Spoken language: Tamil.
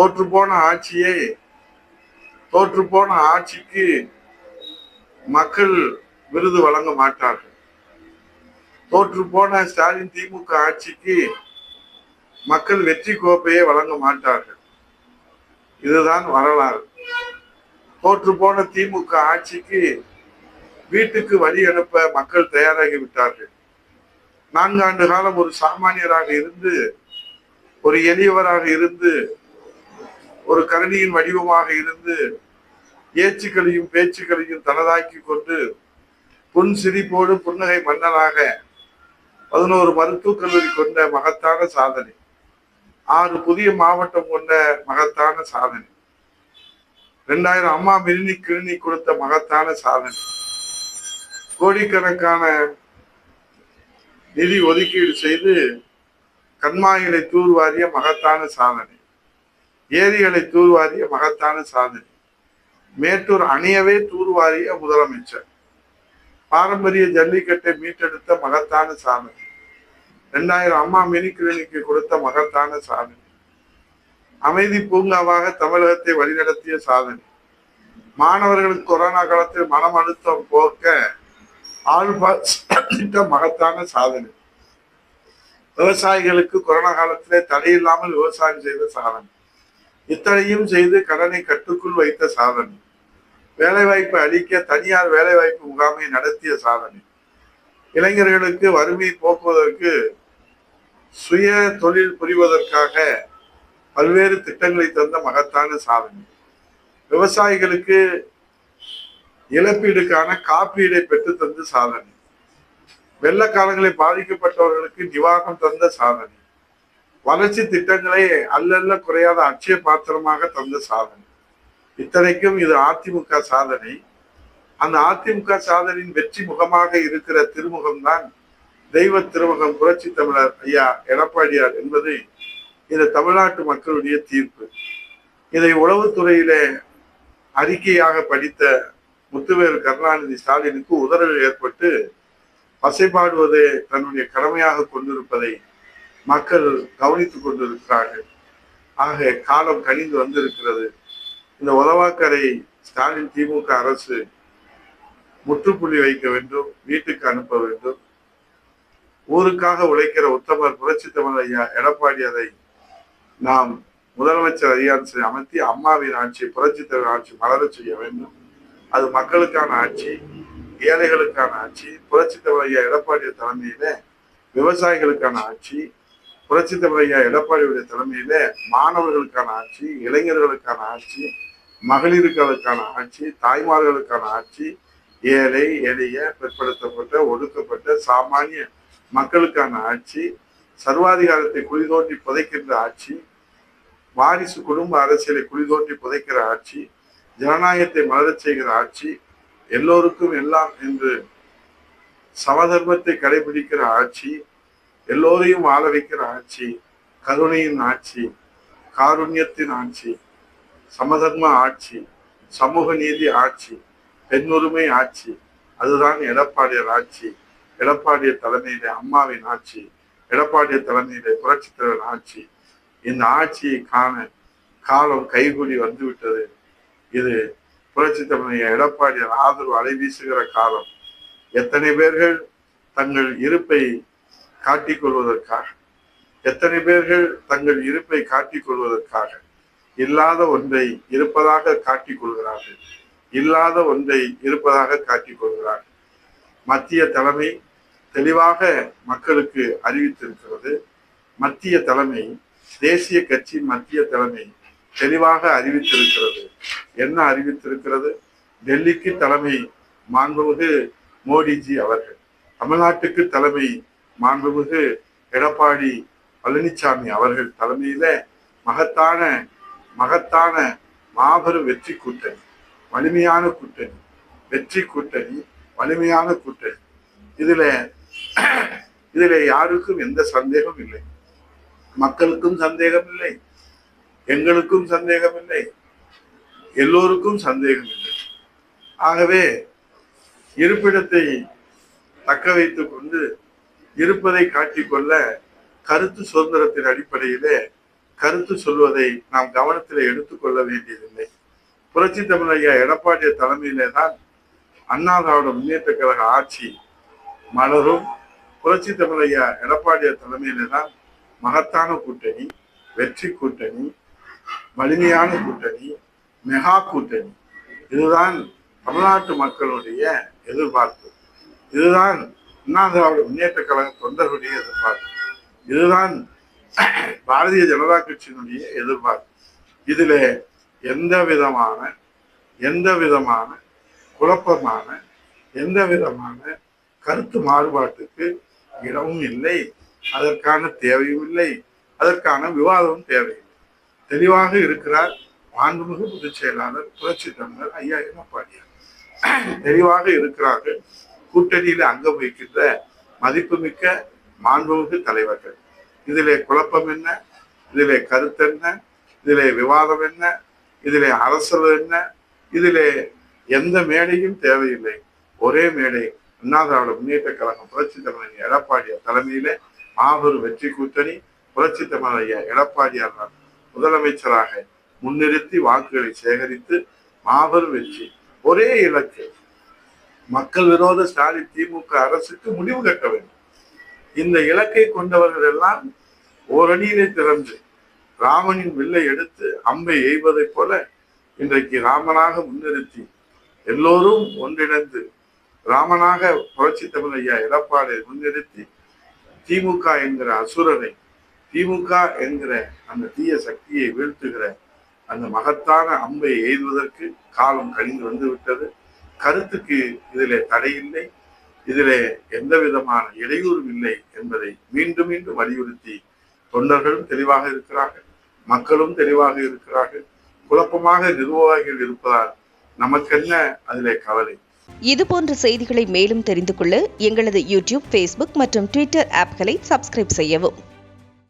தோற்று போன ஆட்சியை தோற்று போன ஆட்சிக்கு மக்கள் விருது வழங்க மாட்டார்கள். தோற்று போன ஸ்டாலின் திமுக ஆட்சிக்கு மக்கள் வெற்றி கோப்பையை வழங்க மாட்டார்கள். இதுதான் வரலாறு. தோற்று போன திமுக ஆட்சிக்கு வீட்டுக்கு வழி அனுப்ப மக்கள் தயாராகி விட்டார்கள். நான்காண்டு காலம் ஒரு சாமானியராக இருந்து ஒரு எளியவராக இருந்து ஒரு கரணியின் வடிவமாக இருந்து ஏச்சுக்களையும் பேச்சுக்களையும் தனதாக்கி கொண்டு புன் சிரிப்போடு புன்னகை மன்னனாக பதினோரு மருத்துவக் கல்லூரி கொண்ட மகத்தான சாதனை. ஆறு புதிய மாவட்டம் கொண்ட மகத்தான சாதனை. ரெண்டாயிரம் அம்மா மினி கிளினிக் கொடுத்த மகத்தான சாதனை. கோடிக்கணக்கான நிதி ஒதுக்கீடு செய்து கண்மாய்களை தூர்வாரிய மகத்தான சாதனை. ஏரிகளை தூர்வாரிய மகத்தான சாதனை. மேட்டூர் அணியவே தூர்வாரிய முதலமைச்சர். பாரம்பரிய ஜல்லிக்கட்டை மீட்டெடுத்த மகத்தான சாதனை. ரெண்டாயிரம் அம்மா மினி கிளினிக்கு கொடுத்த மகத்தான சாதனை. அமைதி பூங்காவாக தமிழகத்தை வழிநடத்திய சாதனை. மாணவர்களுக்கு கொரோனா காலத்தில் மனம் அழுத்தம் போக்க ஆழ்பா திட்ட மகத்தான சாதனை. விவசாயிகளுக்கு கொரோனா காலத்திலே தடையில்லாமல் விவசாயம் செய்த சாதனை. இத்தனையும் செய்து கடனை கட்டுக்குள் வைத்த சாதனை. வேலைவாய்ப்பை அளிக்க தனியார் வேலைவாய்ப்பு முகாமை நடத்திய சாதனை. இளைஞர்களுக்கு வறுமையை போக்குவதற்கு சுய தொழில் புரிவதற்காக பல்வேறு திட்டங்களை தந்த மகத்தான சாதனை. விவசாயிகளுக்கு இழப்பீடுக்கான காப்பீடை பெற்று தந்த சாதனை. வெள்ள காலங்களில் பாதிக்கப்பட்டவர்களுக்கு நிவாரணம் தந்த சாதனை. வளர்ச்சி திட்டங்களை அல்லல்ல குறையாத அட்சய பாத்திரமாக தந்த சாதனை. இத்தனைக்கும் இது அதிமுக சாதனை. அந்த அதிமுக சாதனையின் வெற்றி முகமாக இருக்கிற திருமுகம்தான் தெய்வ திருமுகம் புரட்சி தமிழர் ஐயா எடப்பாடியார் என்பது இந்த தமிழ்நாட்டு மக்களுடைய தீர்ப்பு. இதை உளவுத்துறையிலே அறிக்கையாக படித்த முத்துவேல் கருணாநிதி ஸ்டாலினுக்கு உதறல் ஏற்பட்டு பசைபாடுவதை தன்னுடைய கடமையாக கொண்டிருப்பதை மக்கள் கவனித்துக் கொண்டிருக்கிறார்கள். ஆக காலம் கனிந்து வந்திருக்கிறது. இந்த உதவாக்கரை ஸ்டாலின் திமுக அரசு முற்றுப்புள்ளி வைக்க வேண்டும் வீட்டுக்கு அனுப்ப வேண்டும். ஊருக்காக உழைக்கிற உத்தமர் புரட்சி தமிழ் ஐயா எடப்பாடி அதை நாம் முதலமைச்சர் அதிகாரத்தை அமைத்து அம்மாவின் ஆட்சி புரட்சி தமிழ் ஆட்சி மலர செய்ய வேண்டும். அது மக்களுக்கான ஆட்சி ஏழைகளுக்கான ஆட்சி புரட்சி தலைவர் ஐயா எடப்பாடி தலைமையில விவசாயிகளுக்கான ஆட்சி புரட்சி தலைவர் எடப்பாடியுடைய தலைமையில மாணவர்களுக்கான ஆட்சி இளைஞர்களுக்கான ஆட்சி மகளிர்களுக்கான ஆட்சி தாய்மார்களுக்கான ஆட்சி ஏழை எளிய பிற்படுத்தப்பட்ட ஒடுக்கப்பட்ட சாமானிய மக்களுக்கான ஆட்சி சர்வாதிகாரத்தை குளிதோண்டி புதைக்கின்ற ஆட்சி வாரிசு குடும்ப அரசியலை குளிதோண்டி புதைக்கிற ஆட்சி ஜனநாயகத்தை மலரச் செய்கிற ஆட்சி எல்லோருக்கும் எல்லாம் என்று சமதர்மத்தை கடைபிடிக்கிற ஆட்சி எல்லோரையும் வாழ வைக்கிற ஆட்சி கருணையின் ஆட்சி காருண்யத்தின் ஆட்சி சமதர்ம ஆட்சி சமூக நீதி ஆட்சி பெண்ணுரிமை ஆட்சி அதுதான் எடப்பாடியர் ஆட்சி எடப்பாடிய தலைமையிலே அம்மாவின் ஆட்சி எடப்பாடிய தலைமையிலே புரட்சி தலைவர் ஆட்சி. இந்த ஆட்சியை காண காலம் கைகூடி வந்துவிட்டது. இது புரட்சி தலைமைய எடப்பாடியார் ஆதரவு அலைவீசுகிற காலம். எத்தனை பேர்கள் தங்கள் இருப்பை காட்டிக் கொள்வதற்காக எத்தனை பேர்கள் தங்கள் இருப்பை காட்டிக் கொள்வதற்காக இல்லாத ஒன்றை இருப்பதாக காட்டிக் கொள்கிறார்கள் இல்லாத ஒன்றை இருப்பதாக காட்டிக் கொள்கிறார்கள் மத்திய தலைமை தெளிவாக மக்களுக்கு அறிவித்திருக்கிறது. மத்திய தலைமை தேசிய கட்சியின் மத்திய தலைமை தெளிவாக அறிவித்திருக்கிறது. என்ன அறிவித்திருக்கிறது? டெல்லிக்கு தலைமை மாண்புமிகு மோடிஜி அவர்கள். தமிழ்நாட்டுக்கு தலைமை மாண்புமிகு எடப்பாடி பழனிசாமி அவர்கள் தலைமையில மகத்தான மகத்தான மாபெரும் வெற்றி கூட்டணி வலிமையான கூட்டணி வெற்றி கூட்டணி வலிமையான கூட்டணி. இதுல இதுல யாருக்கும் எந்த சந்தேகம் இல்லை. மக்களுக்கும் சந்தேகம் இல்லை. எங்களுக்கும் சந்தேகம் இல்லை. எல்லோருக்கும் சந்தேகம் இல்லை. ஆகவே இருப்பிடத்தை தக்க வைத்துக் கொண்டு இருப்பதை காட்டிக்கொள்ள கருத்து சுதந்திரத்தின் அடிப்படையிலே கருத்து சொல்வதை நாம் கவனத்தில் எடுத்துக்கொள்ள வேண்டியதில்லை. புரட்சி தமிழையா எடப்பாடிய தலைமையிலே தான் அண்ணா திராவிட முன்னேற்ற கழக ஆட்சி மலரும். புரட்சி தமிழையா எடப்பாடிய தலைமையிலே தான் மகத்தான கூட்டணி வெற்றி கூட்டணி வலிமையான கூட்டணி மெகா கூட்டணி. இதுதான் தமிழ்நாட்டு மக்களுடைய எதிர்பார்ப்பு. இதுதான் அண்ணா திராவிட முன்னேற்ற கழக தொண்டர்களுடைய எதிர்பார்ப்பு. இதுதான் பாரதிய ஜனதா கட்சியினுடைய எதிர்பார்ப்பு. இதில் எந்த விதமான எந்த விதமான குழப்பமான எந்த விதமான கருத்து மாறுபாட்டுக்கு இடமும் இல்லை. அதற்கான தேவையும் இல்லை. அதற்கான விவாதமும் தேவையில்லை. தெளிவாக இருக்கிறார் மாண்புமிகு பொதுச் செயலாளர் புரட்சி தமிழர் ஐயா எடப்பாடியார். தெளிவாக இருக்கிறார்கள். கூட்டணியில் அங்கம் வகிக்கின்ற மதிப்புமிக்க மாண்புமிகு தலைவர்கள். இதிலே குழப்பம் என்ன? இதிலே கருத்து என்ன? இதிலே விவாதம் என்ன? இதிலே அரசல் என்ன? இதிலே எந்த மேடையும் தேவையில்லை. ஒரே மேடை அண்ணா திராவிட முன்னேற்ற கழகம் புரட்சி தமிழர் எடப்பாடியார் தலைமையிலே மாபெரும் வெற்றி கூட்டணி புரட்சி தமிழைய எடப்பாடியார் முதலமைச்சராக முன்னிறுத்தி வாக்குகளை சேகரித்து மாபெரும் வெற்றி. ஒரே இலக்கு மக்கள் விரோத ஸ்டாலின் திமுக அரசுக்கு முடிவு கட்ட வேண்டும். இந்த இலக்கை கொண்டவர்கள் எல்லாம் ஓரணியிலே திறந்து ராமனின் வில்லை எடுத்து அம்பை எய்வதைப் போல இன்றைக்கு ராமனாக முன்னிறுத்தி எல்லோரும் ஒன்றிணைந்து ராமனாக புரட்சி தமிழ் ஐயா முன்னிறுத்தி திமுக என்கிற அசுரனை திமுக என்கிற அந்த தீய சக்தியை வீழ்த்துகிற அந்த மகத்தான அம்பை எய்துவதற்கு காலம் கழிந்து வந்து விட்டது கருத்துக்கு இதிலே தடையில்லை இதிலே எந்த விதமான இடையூறும் இல்லை என்பதை மீண்டும் மீண்டும் வலியுறுத்தி தொண்டர்களும் தெளிவாக இருக்கிறார்கள். மக்களும் தெளிவாக இருக்கிறார்கள். குழப்பமாக நிர்வாகிகள் இருப்பதால் நமக்கென்ன அதிலே கவலை? இது போன்ற செய்திகளை மேலும் தெரிந்து கொள்ள எங்களது யூடியூப் ஃபேஸ்புக் மற்றும் ட்விட்டர் ஆப்களை சப்ஸ்கிரைப் செய்யவும்.